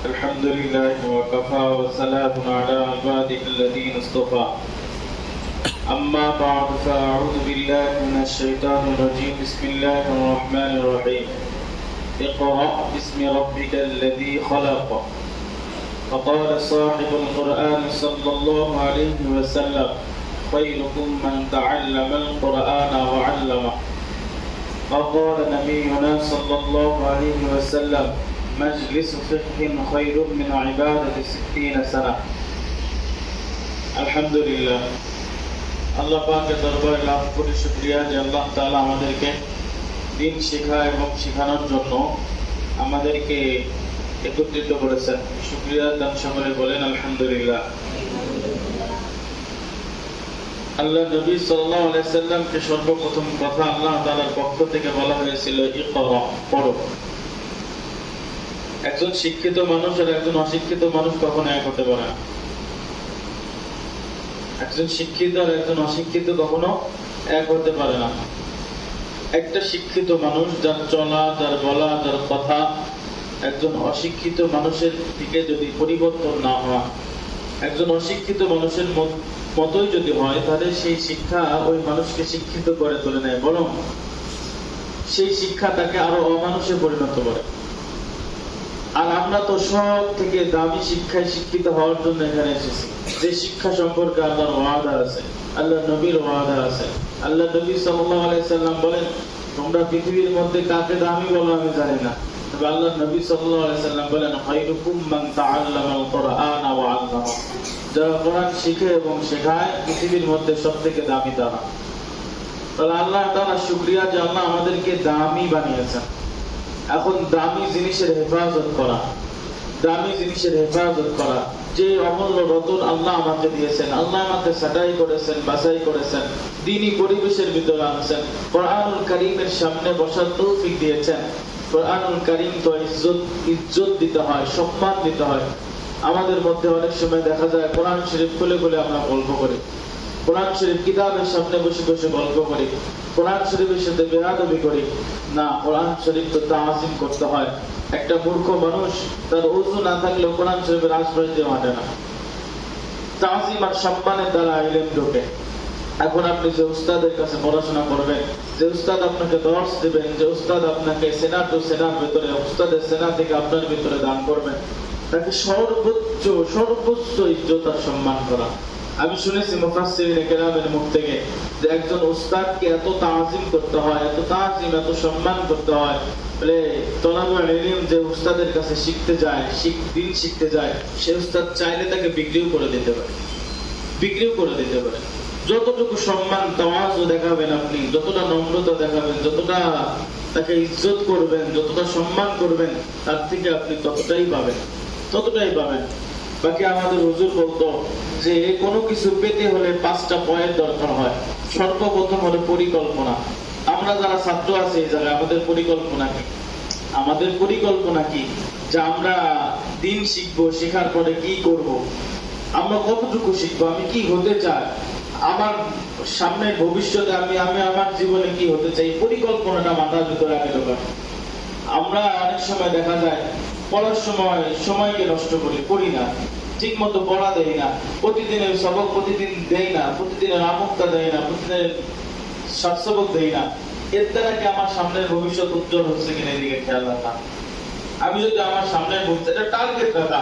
الحمد لله وكفى وسلام على عباده الذين اصطفى. أما بعد فأعوذ بالله من الشيطان الرجيم. بسم الله الرحمن الرحيم. اقرأ باسم ربك الذي خلق. فقال صاحب القرآن صلى الله عليه وسلم خيركم من تعلم القرآن وعلمه. وقال نبينا صلى الله عليه وسلم مجلس فقه خير من عبادة ستين سنة الحمد لله আল্লাহ পাকের দরবারে লাভ করে শুক্রিয়া যে আল্লাহ তাআলা আমাদেরকে দিন শেখা এবং শেখানোর জন্য আমাদেরকে একত্রিত করেছেন শুক্রিয়া দান সকলে বলেন আলহামদুলিল্লাহ আল্লাহ নবী সাল্লাল্লাহু আলাইহি সাল্লামকে সর্বপ্রথম কথা আল্লাহ তাআলার পক্ষ থেকে বলা হয়েছিল ইকরা পড়ো একজন শিক্ষিত মানুষ আর একজন অশিক্ষিত মানুষ কখনো এক হতে পারে না। একজন শিক্ষিত আর একজন অশিক্ষিত কখনো এক হতে পারে না। একটা শিক্ষিত মানুষ যার চলা, যার বলা, যার কথা একজন অশিক্ষিত মানুষের দিকে যদি পরিবর্তন না হয়, একজন অশিক্ষিত মানুষের মত- মতোই যদি হয়, তাহলে সেই শিক্ষা ওই মানুষকে শিক্ষিত করে তোলে নেয়। বরং সেই শিক্ষা তাকে আরও অমানুষে পরিণত করে। আর আমরা তো সব থেকে দামি শিক্ষায় শিক্ষিত হওয়ার জন্য এখানে এসেছি। যে শিক্ষা সম্পর্কে আল্লাহর ওয়াদা আছে আল্লাহ নবীর ওয়াদা আছে। আল্লাহ নবী সাল্লাল্লাহু আলাইহি সাল্লাম বলেন, তোমরা পৃথিবীর মধ্যে কাকে দামি বলো আমি জানি না। আল্লাহ নবী যে আল্লাহ আমাদেরকে দামি বানিয়েছেন। এখন দামি জিনিসের হেফাজত করা, দামি জিনিসের হেফাজত করা। যে অমূল্য রতন আল্লাহ আমাকে দিয়েছেন, আল্লাহ আমাকে সাটাই করেছেন, বাছাই করেছেন দিনই পরিবেশের ভিতরে আনছেন, কোরআনুল করিমের সামনে বসার তৌফিক দিয়েছেন। কোরআনুল করিম তো ইজ্জত ইজ্জত দিতে হয়, সম্মান দিতে হয়। আমাদের মধ্যে অনেক সময় দেখা যায়, কোরআন শরীফ খুলে খুলে আমরা গল্প করি। কোরআন শরীফ কিতাবের সামনে বসে বসে গল্প করি, কোরআন শরীফের সাথে বেরাদবি করি। না, কোরআন শরীফ তো তাজিম করতে হয়। একটা মূর্খ মানুষ, তার উজু না থাকলে কোরআন শরীফের আশ্রয় দিয়ে মাঠে না। আর সম্মানের দ্বারা ঢোকে। এখন আপনি যে উস্তাদের কাছে পড়াশোনা করবেন, যে উস্তাদ আপনাকে দর্শ দিবেন, যে উস্তাদ আপনাকে সেনা টু সেনার ভিতরে, উস্তাদের সেনা থেকে আপনার ভিতরে দান করবেন, তাকে সর্বোচ্চ সর্বোচ্চ ইজ্জত আর সম্মান করা। আমি শুনেছি মুফাসসিরিনে মুখ থেকে যে একজন উস্তাদকে এত তাজিম করতে হয়, এত তাজিম, এত সম্মান করতে হয়, বলে যে উস্তাদের কাছে শিখতে যায় দিন শিখতে যায়, সে উস্তাদ চাইলে তাকে বিক্রিও করে দিতে পারে। বিক্রিও করে দিতে পারে। যতটুকু সম্মান দেখাবেন আপনি, যতটা নম্রতা দেখাবেন, যতটা তাকে ইজ্জত করবেন, যতটা সম্মান করবেন, তার থেকে আপনি ততটাই পাবেন ততটাই পাবেন। বাকি আমাদের হুজুর বলতো যে কোনো কিছু পেতে হলে পাঁচটা পয়েন্ট দরকার হয়। সর্বপ্রথম হলো পরিকল্পনা। আমরা যারা ছাত্র আছি এই আমাদের পরিকল্পনা কি? আমাদের পরিকল্পনা কি? যে আমরা দিন শিখব, শেখার পরে কি করব। আমরা কতটুকু শিখব? আমি কি হতে চাই? আমার সামনে ভবিষ্যতে আমি আমি আমার জীবনে কি হতে চাই? পরিকল্পনাটা মাথার ভিতরে আগে আমরা অনেক সময় দেখা যায় পড়ার সময়, সময়কে নষ্ট করি করি না। ঠিক মতো পড়া দেয় না। প্রতিদিনের সবক প্রতিদিন দেয় না, প্রতিদিনের আমুকটা দেয় না, প্রতিদিনের স্বাস্থ্যবোধ দেয় না। এর দ্বারা কি আমার সামনের ভবিষ্যৎ উজ্জ্বল হচ্ছে কিনা এদিকে খেয়াল রাখা। আমি যদি আমার সামনে বলতে এটা টার্গেট রাখা।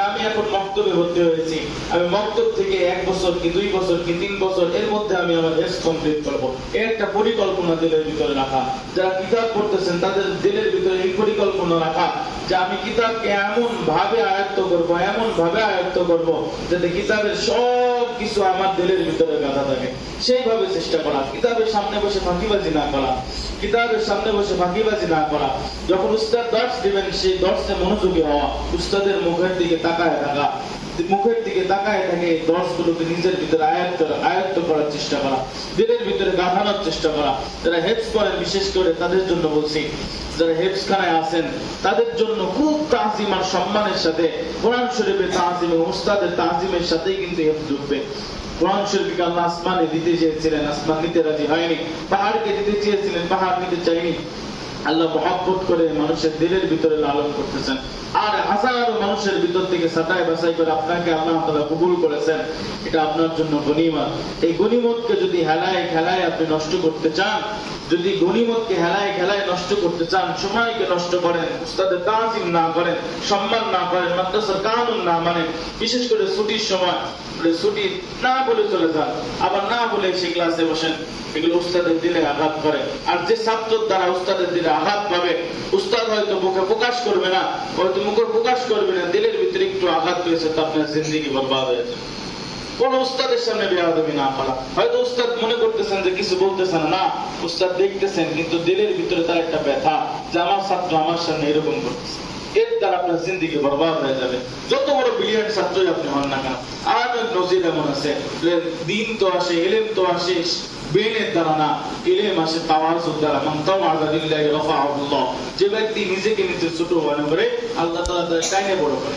আমি এখন মক্তবে ভর্তি হয়েছি। আমি মক্তব থেকে এক বছর কি দুই বছর কি তিন বছর, এর মধ্যে আমি আমার হেস কমপ্লিট করব। একটা পরিকল্পনা দিলের ভিতরে রাখা। যারা কিতাব পড়তেছেন, তাদের দিলের ভিতরে এই পরিকল্পনা রাখা যে আমি কিতাবকে এমন ভাবে আয়ত্ত করব এমন ভাবে আয়ত্ত করব যাতে কিতাবের সব কিছু আমার দিলের ভিতরে গাঁথা থাকে। সেইভাবে চেষ্টা করা। কিতাবের সামনে বসে ফাঁকিবাজি না করা। কিতাবের সামনে বসে ফাঁকিবাজি না করা, যখন উস্তাদ দর্শ দিবেন, সেই দর্শে মনোযোগী হওয়া, উস্তাদের মুখের দিকে তাকায় থাকা, মুখের দিকে তাকায় থাকে দর্শগুলোকে নিজের ভিতরে আয়ত্ত আয়ত্ত করার চেষ্টা করা, দিলের ভিতরে গাঁথানোর চেষ্টা করা। যারা হেফস করেন, বিশেষ করে তাদের জন্য বলছি, যারা হেফস খানায় আছেন, তাদের জন্য খুব তাজিম আর সম্মানের সাথে কোরআন শরীফের তাজিম এবং উস্তাদের তাজিমের সাথেই কিন্তু হেফস ঢুকবে আসমানে দিতে চেয়েছিলেন, আসমান নিতে রাজি হয়নি, পাহাড়কে দিতে চেয়েছিলেন, পাহাড় নিতে চাইনি আল্লাহ মহাব্বত করে মানুষের দিলের ভিতরে লালন করতেছেন। আর হাজারো মানুষের ভিতর থেকে সাটাই বাছাই করে আপনাকে আল্লাহ তাআলা কবুল করেছেন। এটা আপনার জন্য গনিমত এই গনিমতকে যদি হেলায় খেলায় আপনি নষ্ট করতে চান, যদি গনিমতকে হেলায় খেলায় নষ্ট করতে চান, সময়কে নষ্ট করেন, উস্তাদের তাজিম না করেন, সম্মান না করেন, মাদ্রাসার কানুন না মানেন, বিশেষ করে ছুটির সময় বলে ছুটি না বলে চলে যান। আবার না বলে সে ক্লাসে বসেন। এগুলো উস্তাদের দিলে আঘাত করে। আর যে ছাত্রের দ্বারা উস্তাদের দিলে আঘাত পাবে, উস্তাদ হয়তো মুখে প্রকাশ করবে না, হয়তো মুখে প্রকাশ করবে না, দিলের ভিতরে একটু আঘাত পেয়েছে তো আপনার জিন্দিগি বরবাদ হয়েছে কোন উস্তাদের সামনে বেয়াদবি না করা। হয়তো উস্তাদ মনে করতেছেন যে কিছু বলতেছেন না, উস্তাদ দেখতেছেন, কিন্তু দিলের ভিতরে তার একটা ব্যথা যে আমার ছাত্র আমার সামনে এরকম করতেছে। আপনার বরবাদ হয়ে যাবে। যত বড় ছাত্রই আপনি হন না কেন, আর নজির এমন আছে দিন তো আসে, এলেম তো আসে বেনের দ্বারা না এলেম আসে তাওয়াজুর দ্বারা। মান তাওয়াজা লিল্লাহি রাফাআহুল্লাহ যে ব্যক্তি নিজেকে নিজে ছোট মনে করে, আল্লাহ তাআলা বড় করে।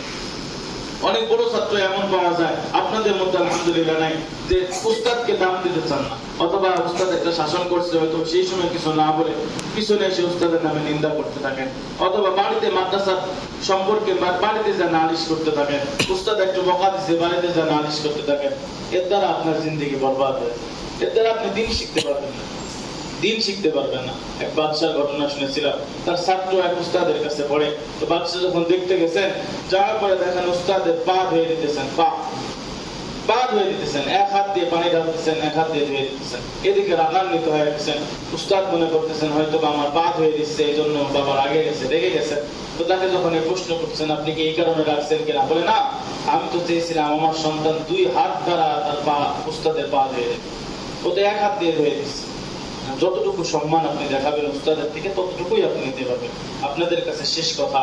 অনেক বড় ছাত্র এমন পাওয়া যায়, আপনাদের মধ্যে আলহামদুলিল্লাহ নাই, যে উস্তাদকে দাম দিতে চান অথবা উস্তাদ একটা শাসন করছে, হয়তো সেই সময় কিছু না বলে পিছনে এসে উস্তাদের নামে নিন্দা করতে থাকেন, অথবা বাড়িতে মাদ্রাসার সম্পর্কে বাড়িতে যা নালিশ করতে থাকেন, উস্তাদ একটু বকা দিছে, বাড়িতে যা নালিশ করতে থাকেন, এর দ্বারা আপনার জিন্দগি বরবাদ হয়ে এর দ্বারা আপনি দিন শিখতে পারবেন না। দিন শিখতে পারবে না। এক বাদশার ঘটনা শুনেছিলাম। তার ছাত্র এক উস্তাদের কাছে পড়ে। তো বাদশা যখন দেখতে গেছেন, যাওয়ার পরে দেখেন উস্তাদের পা ধুয়ে দিতেছেন পা। আপনি কি এই কারণে রাখছেন কিনা? বলে, না, আমি তো চেয়েছিলাম আমার সন্তান দুই হাত দ্বারা তার পা, উস্তাদের পা ধুয়ে দেবে। ও তো এক হাত দিয়ে ধুয়ে দিচ্ছে। যতটুকু সম্মান আপনি দেখাবেন উস্তাদের থেকে, ততটুকুই আপনি নিতে পারবেন। আপনাদের কাছে শেষ কথা।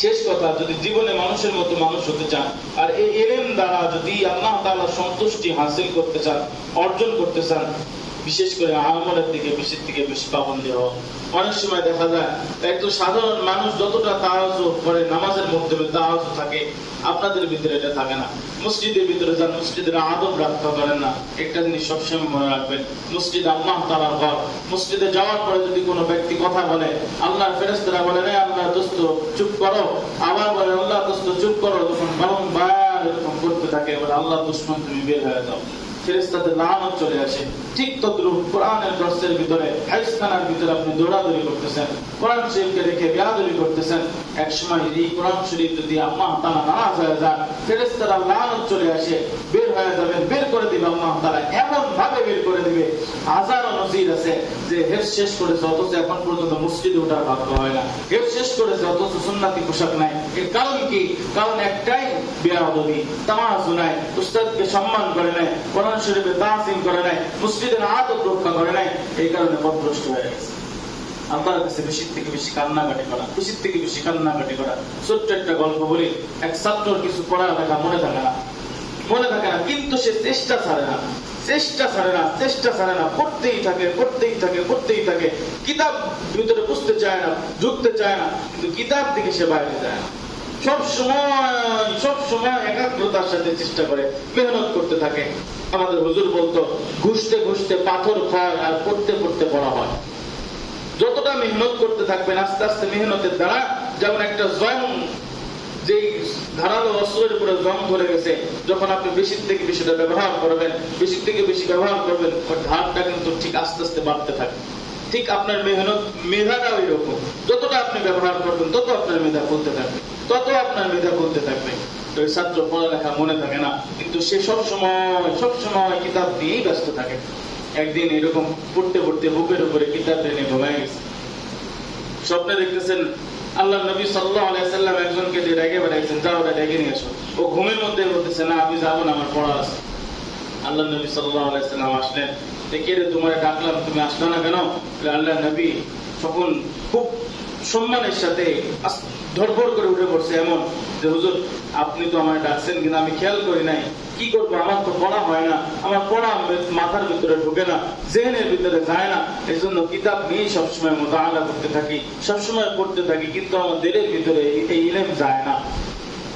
শেষ কথা, যদি জীবনে মানুষের মতো মানুষ হতে চান, আর এই এলেম দ্বারা যদি আল্লাহ তালা সন্তুষ্টি হাসিল করতে চান, অর্জন করতে চান বিশেষ করে আমলের দিকে বেশি থেকে বেশি পাবন্দি হওয়া অনেক সময় দেখা যায় একটু সাধারণ মানুষ যতটা তাহাজ করে নামাজের মধ্যে তাহাজ থাকে, আপনাদের ভিতরে এটা থাকে না। মসজিদের ভিতরে যান, মসজিদের আদব রক্ষা করেন না। একটা জিনিস সবসময় মনে রাখবেন, মসজিদ আল্লাহ তালার ঘর। মসজিদে যাওয়ার পরে যদি কোনো ব্যক্তি কথা বলে, আল্লাহর ফেরেস্তারা বলে রে আল্লাহ দোস্ত, চুপ করো। আবার বলে, আল্লাহ দোস্ত, চুপ করো। তখন বারংবার এরকম করতে থাকে, বলে, আল্লাহ দুশ্মন, তুমি বের হয়ে যাও। ফেরেস্তাদের লানত চলে আসে। ঠিক তদ্রুপ কোরআনের দর্শের ভিতরে হাইসখানার ভিতরে আপনি দৌড়াদৌড়ি করতেছেন, কোরআন শরীফকে রেখে বেয়াদৌড়ি করতেছেন এক সময় এই কোরআন শরীফ যদি আল্লাহ তারা নারাজ হয়ে যান ফেরেস্তারা লানত চলে আসে, বের হয়ে যাবেন বের করে দিবে আল্লাহ তারা এমন ভাবে বের করে দিবে, হাজারো নজির আছে যে হেফ শেষ করেছে, অথচ এখন পর্যন্ত মসজিদে ওঠার ভাগ্য হয় না। হেফ শেষ করেছে, অথচ সুন্নাতি পোশাক নাই। এর কারণ কি? কারণ একটাই, বেয়াদবি তামাজু নাই, উস্তাদকে সম্মান করে নাই, কোরআন শরীফে তাসিম করে নাই মসজিদের আদব রক্ষা করে নাই, এই কারণে পথভ্রষ্ট হয়ে গেছে। কাছে থেকে বেশি কান্নাকাটি করা থেকে বেশি কান্নাকাটি করা। ছোট্ট একটা গল্প বলি, এক কিছু পড়ালেখা মনে থাকে না। মনে থাকে না, কিন্তু সে চেষ্টা ছাড়ে না। চেষ্টা ছাড়ে না, চেষ্টা ছাড়ে না, পড়তেই থাকে পড়তেই থাকে পড়তেই থাকে। কিতাব ভিতরে বুঝতে চায় না, ঢুকতে চায় না, কিন্তু কিতাব থেকে সে বাইরে যায় না। সব সময় সব সময় একাগ্রতার সাথে চেষ্টা করে, মেহনত করতে থাকে। আমাদের হুজুর বলতো, ঘুষতে ঘুষতে পাথর খায় আর পড়তে পড়তে পড়া হয়। যতটা মেহনত করতে থাকবেন, আস্তে আস্তে মেহনতের দ্বারা যেমন একটা জং, যেই ধারালো অস্ত্রের উপরে জং ধরে গেছে, যখন আপনি বেশি থেকে বেশিটা ব্যবহার করবেন বেশি থেকে বেশি ব্যবহার করবেন ধারটা কিন্তু ঠিক আস্তে আস্তে বাড়তে থাকে। ঠিক আপনার মেহনত, মেধাটা ওই রকম যতটা আপনি ব্যবহার করবেন, তত আপনার মেধা খুলতে থাকবে। তত আপনার মেধা খুলতে থাকবে। ছাত্র পড়ালেখা মনে থাকে না। কিন্তু সে সব সময় সব সময় কিতাব নিয়েই ব্যস্ত থাকে। একদিন এরকম পড়তে পড়তে বুকের উপরে কিতাব টেনে ঘুমায় গেছে। স্বপ্নে দেখতেছেন আল্লাহ নবী সাল্লাহ আলাইসাল্লাম একজনকে দিয়ে রেগে বেড়াইছেন, যাও ওটা ডেকে নিয়ে এসো ও ঘুমের মধ্যে বলতেছে, না, আমি যাব না, আমার পড়া আছে। আল্লাহ নবী সাল্লাহ আলাইসাল্লাম আসলেন। কে রে, তোমার ডাকলাম, তুমি আসলো না কেন? আল্লাহ নবী, তখন খুব সম্মানের সাথে ধরফর করে উঠে পড়ছে এমন যে, হুজুর, আপনি তো আমার ডাকছেন কিন্তু আমি খেয়াল করি নাই। কি করব? আমার তো পড়া হয় না। আমার পড়া মাথার ভিতরে ঢুকে না, জেহেনের ভিতরে যায় না। এই জন্য কিতাব নিয়ে সবসময় মোতালা করতে থাকি, সবসময় পড়তে থাকি, কিন্তু আমার দিলের ভিতরে এই- ইলেম যায় না।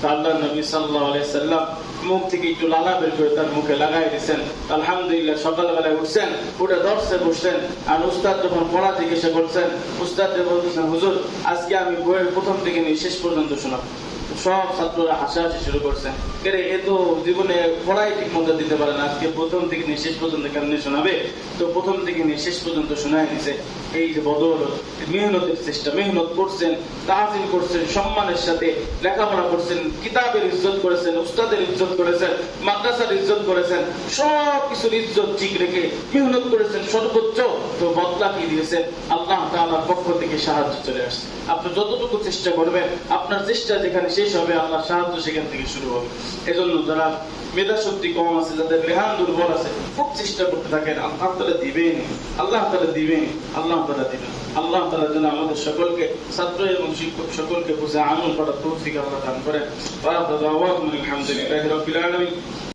আল্লাহ নবী সাল্লাহ মুখ থেকে একটু লালা বের করে তার মুখে লাগাই দিচ্ছেন আলহামদুলিল্লাহ, সকালবেলায় উঠছেন, উঠে দর্শে বসছেন, আর উস্তাদ যখন পড়া জিজ্ঞাসা করছেন, উস্তাদ বলতেছেন, হুজুর, আজকে আমি বইয়ের প্রথম থেকে নিয়ে শেষ পর্যন্ত শোনাব। সব ছাত্ররা হাসাহাসি শুরু করছেন কেরে এ তো জীবনে পড়াই ঠিক মতো দিতে পারে না। আজকে প্রথম থেকে নিয়ে শেষ পর্যন্ত কেমনি শোনাবে? তো প্রথম থেকে নিয়ে শেষ পর্যন্ত শোনায় দিছে এই যে বদল মেহনতের চেষ্টা, মেহনত করছেন তাহাজিল করছেন, সম্মানের সাথে লেখাপড়া করছেন, কিতাবের ইজ্জত করেছেন, উস্তাদের ইজ্জত করেছেন, মাদ্রাসার ইজ্জত করেছেন সব কিছুর ইজ্জত ঠিক রেখে মেহনত করেছেন, সর্বোচ্চ তো বদলা কি দিয়েছেন। আল্লাহ তাআলার পক্ষ থেকে সাহায্য চলে আসছে। আপনি যতটুকু চেষ্টা করবেন, আপনার চেষ্টা যেখানে শেষ হবে আল্লাহ সাহায্য সেখান থেকে শুরু হবে। এজন্য যারা মেধা শক্তি কম আছে, যাদের রেহান দুর্বল আছে, খুব চেষ্টা করতে থাকেন, আল্লাহ তালা দিবেন। আল্লাহ তালা দিবেন, আল্লাহ তালা দিবেন। আল্লাহ তালা যেন আমাদের সকলকে, ছাত্র এবং শিক্ষক সকলকে বুঝে আমল করার তৌফিক আল্লাহ দান করেন।